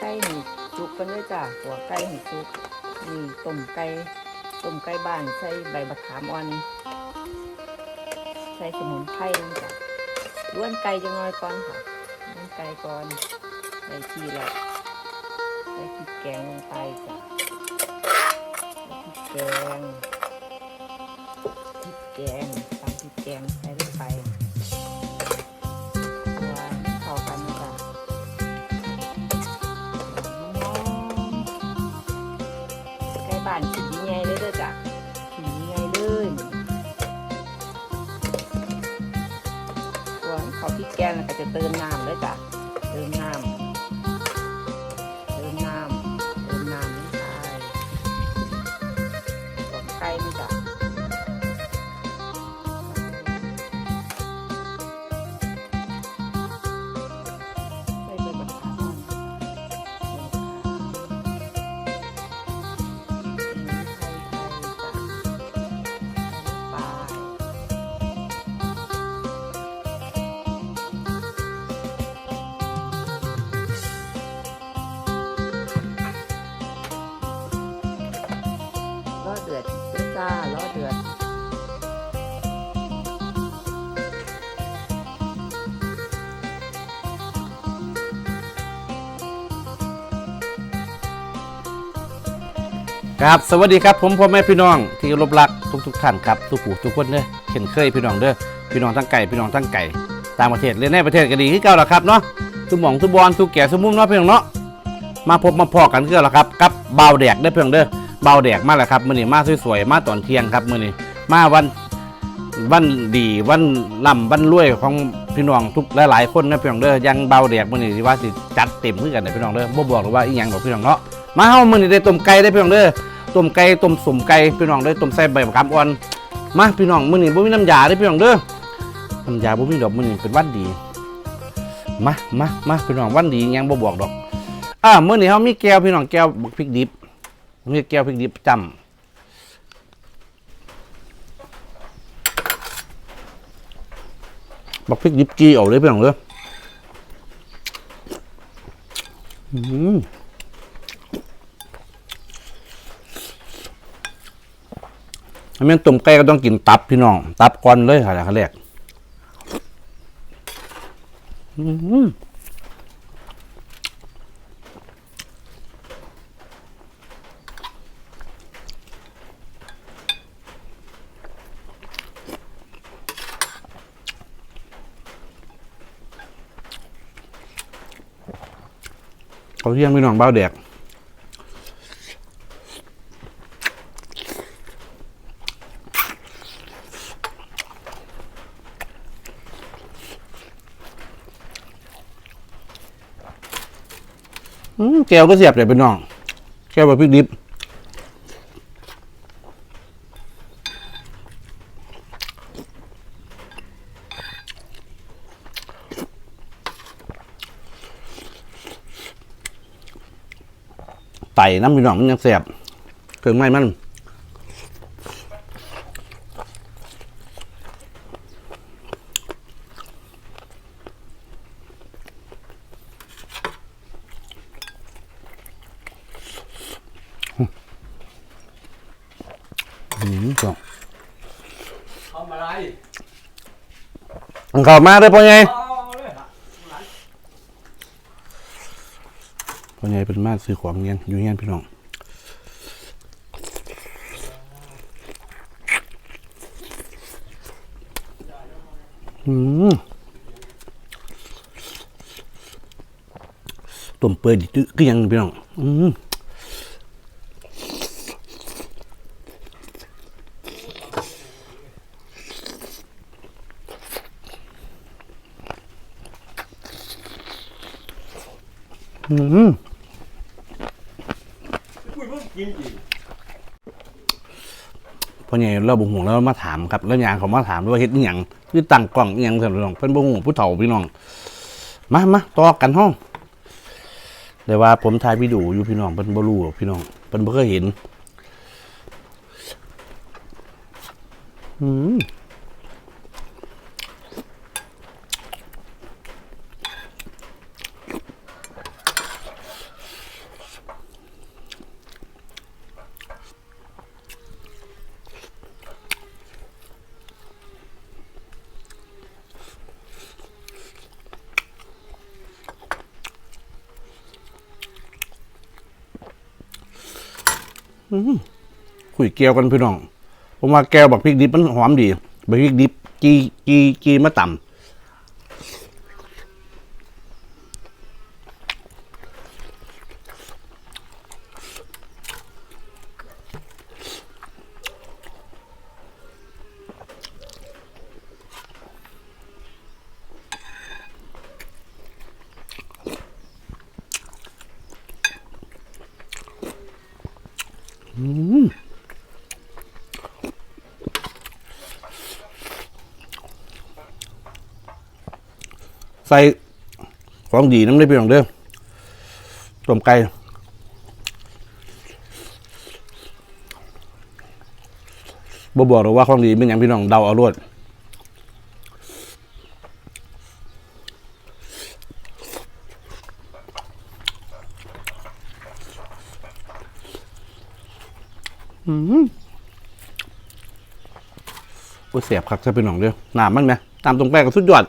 ไก่หีจ้ะหัวไก่ให้สุกนี่ต้มไก่ต้มไก่บ้านใส่ใบมะขามอ่อน ใส่สมุนไพรนั่นจ้ะล้วนไก่จะงอยก่อนค่ะล้วนไก่ก่อนใส่ทีละใส่พริกแกงลงไปจ้ะพริกแกงพริกแกงตามพริกแกงใส่ กแกงแล้วก็จะเติมน้ำด้วยจ้ะ ครับสวัสดีครับผมพ่อแม่พี่น้องที่รบรักทุกทุกท่านครับทุกผู้ทุกคนเด้อเห็นเคยพี่น้องเด้อพี่น้องทั้งไก่พี่น้องทั้งไก่ต่างประเทศหรือในประเทศก็ดีที่เก่าแล้วครับเนาะทุกหม่องทุกบอลทุกแก่สมุมเนาะพี่น้องเนาะมาพบมาพอกันคือเก่าแล้วครับกับเบาแดกได้อพี่น้องเด้อเบาแดกมาแล้วครับมื้อนี้มาสวยๆมาตอนเที่ยงครับมื้อนี้มาวันวันดีวันล่ำวันรวยของพี่น้องทุกหลายๆคนนะพี่น้องเด้อยังเบาแดกมื้อนี้ที่ว่าสิจัดเต็มคือกันนะพี่น้องเด้อบ่บอกหรอว่าอีหยังดอกพี่น้องเนาะ มาเฮามื้อนี้ได้ต้มไก่ได้พี่น้องเด้อต้มไก่ต้มสมไก่พี่น้องได้อต้มใส่ใบมะขามอ่อนมาพี่น้องมื้อนี้บ่มีน้ำยาเด้อพี่น้องเด้อน้ำยาบ่มีดอกมื้อนี้เป็นวันดีมามามาพี่น้องวันดียังบ่บอกดอกอ่ามื้อนี้เฮามีแก้วพี่น้องแก้วบักพริกดิบมีแก้วพริกดิบประจำบักพริกดิบกี้เอาเลยพี่น้องเด้ออืม ถ้า แม่นต้มไก่ก็ต้องกินตับพี่น้อง ตับก่อนเลยค่ะขาเรียกเขาเที่ยงพี่น้องเบ้าแดก อืมแก้วก็เสียบเลยเป็นน้อง แก้วแบบพริกดิบไต่น้ำพี่น้องมันยังเสียบเครื่องไม้มัน อืมจ้ะ ทำอะไร มันเข้ามาเลยพ่อใหญ่เอาะพ่อใหญ่เป็นมาซื้อของเงี้ยอยู่เงี้ยพี่น้องอืมต้มเปื่อยดิคือยังพี่น้องอืม อืมคุยเพิ่งกินอีกพ่อใหญ่เราบ่ห่วงแล้วมาถามครับ แล้วยางเขามาถามด้ว่าเฮ็ดอีหยังคือตั้งกล้องอีหยังซั่นพี่น้องเพิ่นบ่ฮู้ผู้เฒ่าพี่น้อง มามาต่อกันห้องแต่ว่าผมถ่ายวิดีโออยู่พี่น้องเพิ่นบ่รู้หรอกพี่น้องเพิ่นบ่เคยเห็น อืม คุยแก้วกันพี่น้อง ผมว่าแก้วบักพริกดิบมันหอมดีบักพริกดิบจีจีจีมะต่ำ ใส่ของดีน้ำได้พี่น้องเด้อต้มไก่บ่บอกหรอกว่าของดีเป็นอย่างพี่น้องเดาเอารวดอืมโอ้ยเสียบคักซะพี่น้องเด้อน้ำมันไหมตามตรงแป้งก็สุดยอด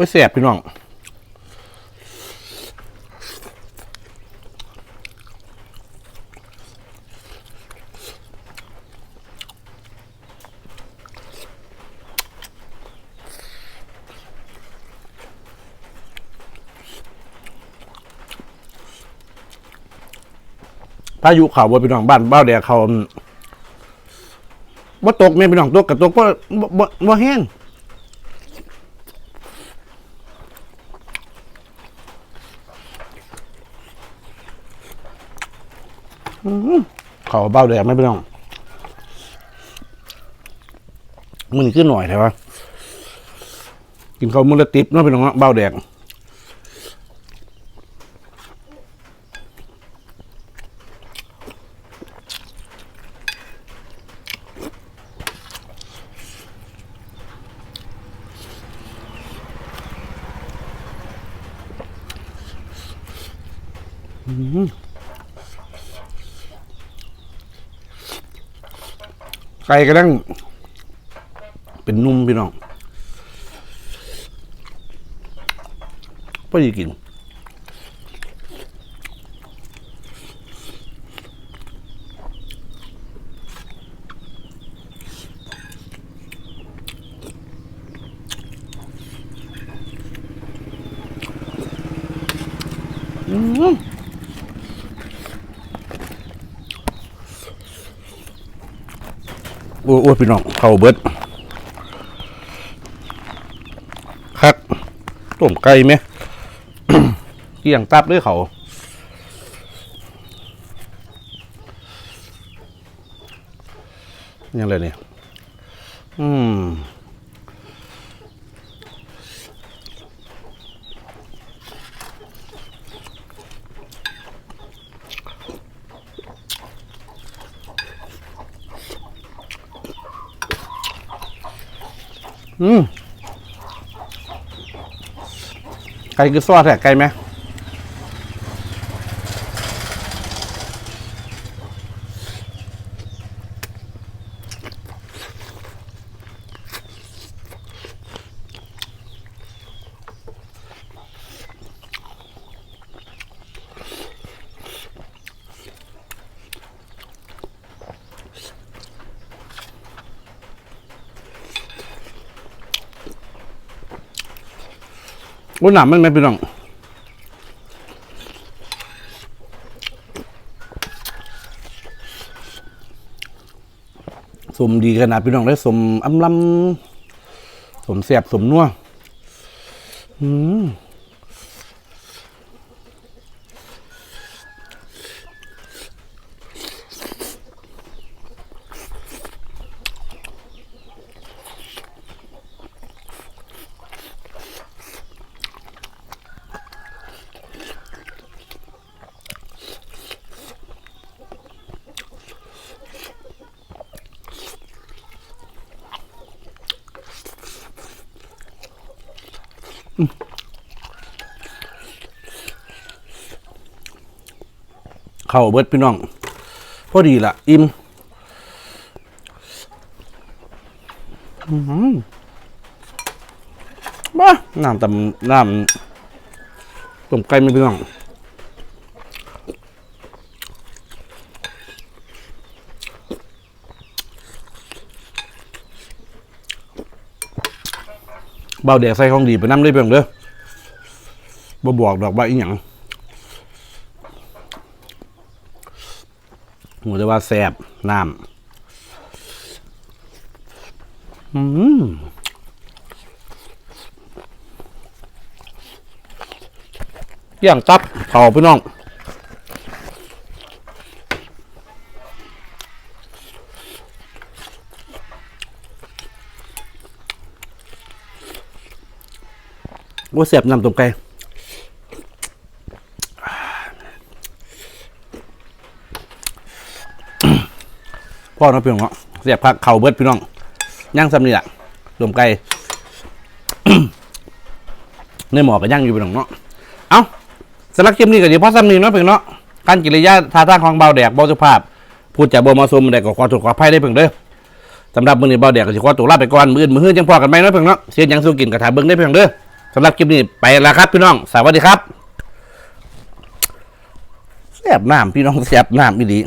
โอ้ยแสบพี่น้องพายุเขาบ่พี่น้องบ้านบ้าแดงเขาอืมบ่ตกแม่พี่น้องตกกับตกบ่บ่บ่บ่แห้ง เขาเบ้าแดงไม่เป็นไรมันขึ้นหน่อยใช่ปะกินเขาวมือละติบเนาะเป็นน้องเนาะเบ้าแดง ไก่ก็ดังเป็นนุ่มพี่น้องพอดีกิน โอ้โอ้พี่น้องเข้าเบิดคักต้มไก่ไหมเกี่ยงตับด้วยเขายังไงเนี่ยอืม อืมไก่คือซอสแหละไก่ไหม โอ้หนามมันไหมพี่น้องสมดีขนาดพี่น้องได้สมอำลำสมแสบสมนัวอืม เข้าเบิดพี่น้อง พอดีละอิ่มอื้อหือมาน้ำตำน้ำต้มไก่ไม่พี่น้องเบาเดียกใส่ของดีไปน้ำได้เพียงเด้อบ่บอกดอกว่าอีหยัง หัวจะว่าแสบน้ำอืมย่างตับเผาพี่น้องว่าเสียบน้ำต้มไก่ พ่อเนาะพี่น้องเนาะเสียบผักเข่าเบิดพี่น้องย่างซ้ำนี่แหละต้มไก่ในหมอก็ย่างอยู่พี่น้องเนาะเอ้าสำหรับคลิปนี้ก็เดี๋ยวพ่อซ้ำนี่เนาะเพียงเนาะการกิริยาท่าทางของเบาแดกเบาสุภาพ พูดจาบ่เหมาะสมใดก็ขอโทษขออภัยได้เพียงเด้อสำหรับมื้อนี้เบาแดกก็สิขอตัวลาไปก่อนมื้ออื่นมื้อฮื้อจังพอกันไหมเนาะเพียงเนาะเสียหยังสู้กินกระถาเบิ่งได้เพียงเด้อสำหรับคลิปนี้ไปแล้วครับพี่น้อง สวัสดีครับแสบน้ำพี่น้องแสบน้ำอีดี